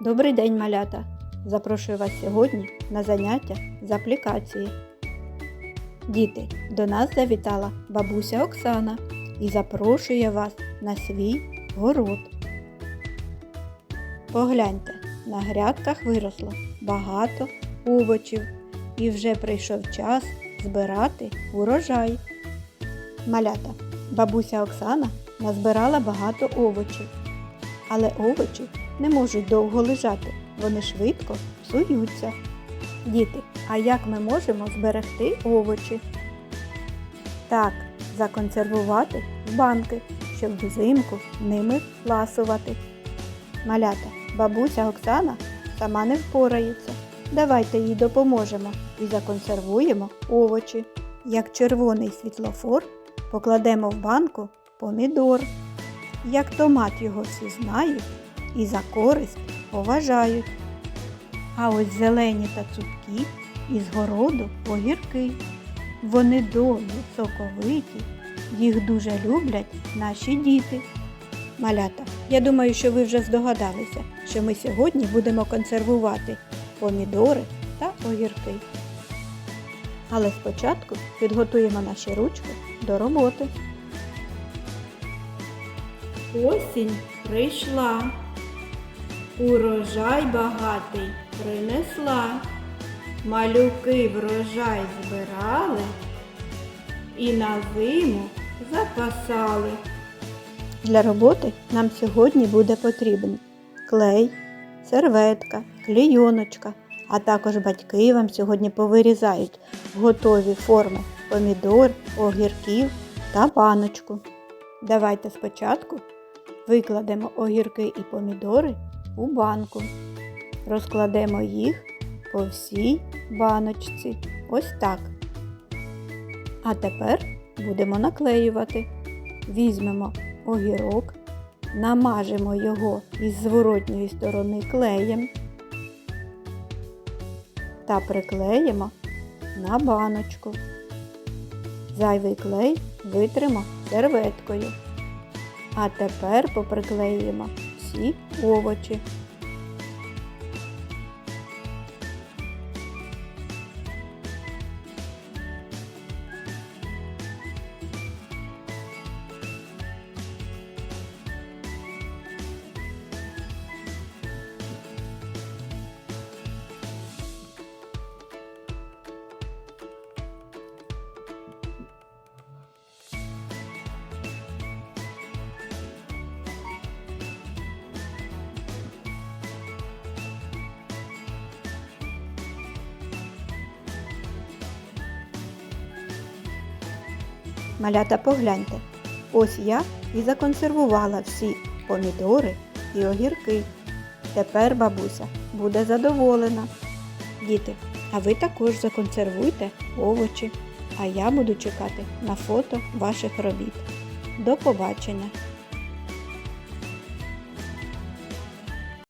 Добрий день, малята! Запрошую вас сьогодні на заняття з аплікації. Діти, до нас завітала бабуся Оксана і запрошує вас на свій город. Погляньте, на грядках виросло багато овочів і вже прийшов час збирати урожай. Малята, бабуся Оксана назбирала багато овочів. Але овочі не можуть довго лежати, вони швидко псуються. Діти, а як ми можемо зберегти овочі? Так, законсервувати в банки, щоб взимку ними ласувати. Малята, бабуся Оксана сама не впорається. Давайте їй допоможемо і законсервуємо овочі. Як червоний світлофор покладемо в банку помідор. Як томат його всі знають і за користь поважають. А ось зелені та цупкі із городу огірки. Вони довгі, соковиті, їх дуже люблять наші діти. Малята, я думаю, що ви вже здогадалися, що ми сьогодні будемо консервувати помідори та огірки. Але спочатку підготуємо наші ручки до роботи. Осінь прийшла, урожай багатий принесла, малюки врожай збирали і на зиму запасали. Для роботи нам сьогодні буде потрібен клей, серветка, клейоночка, а також батьки вам сьогодні повирізають готові форми помідор, огірків та баночку. Давайте спочатку викладемо огірки і помідори у банку. Розкладемо їх по всій баночці. Ось так. А тепер будемо наклеювати. Візьмемо огірок, намажемо його із зворотньої сторони клеєм та приклеїмо на баночку. Зайвий клей витримо серветкою. А тепер поприклеюємо всі овочі. Малята, погляньте. Ось я і законсервувала всі помідори і огірки. Тепер бабуся буде задоволена. Діти, а ви також законсервуйте овочі, а я буду чекати на фото ваших робіт. До побачення!